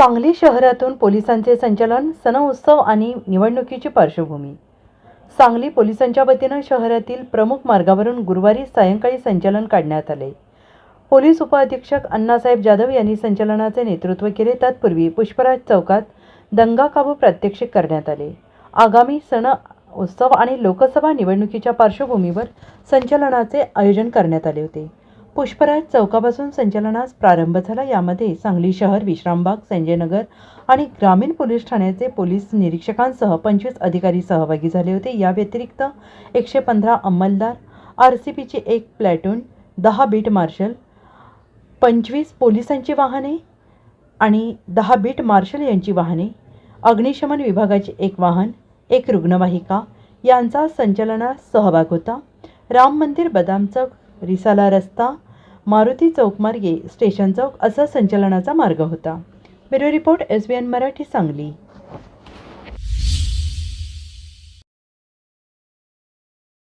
सांगली शहरातून पोलिसांचे संचलन सण उत्सव आणि निवडणुकीची पार्श्वभूमी. सांगली पोलिसांच्या वतीनं शहरातील प्रमुख मार्गावरून गुरुवारी सायंकाळी संचलन काढण्यात आले. पोलीस उपअधीक्षक अण्णासाहेब जाधव यांनी संचलनाचे नेतृत्व केले. तत्पूर्वी पुष्पराज चौकात दंगा काबू प्रात्यक्षिक करण्यात आले. आगामी सण उत्सव आणि लोकसभा निवडणुकीच्या पार्श्वभूमीवर संचलनाचे आयोजन करण्यात आले होते. पुष्पराज चौकापासून संचलनास प्रारंभ झाला. यामध्ये सांगली शहर विश्रामबाग संजयनगर आणि ग्रामीण पोलीस ठाण्याचे पोलीस निरीक्षकांसह पंचवीस अधिकारी सहभागी झाले होते. या व्यतिरिक्त एकशे पंधरा अंमलदार आर सी पीची एक प्लॅटून दहा बीट मार्शल पंचवीस पोलिसांची वाहने आणि दहा बीट मार्शल यांची वाहने अग्निशमन विभागाचे एक वाहन एक रुग्णवाहिका यांचा संचलनात सहभाग होता. राम मंदिर बदाम चौक रिसाला रस्ता मारुती चौकमार्गे स्टेशन चौक असा संचलनाचा मार्ग होता. Bureau report S B N Marathi Sangli.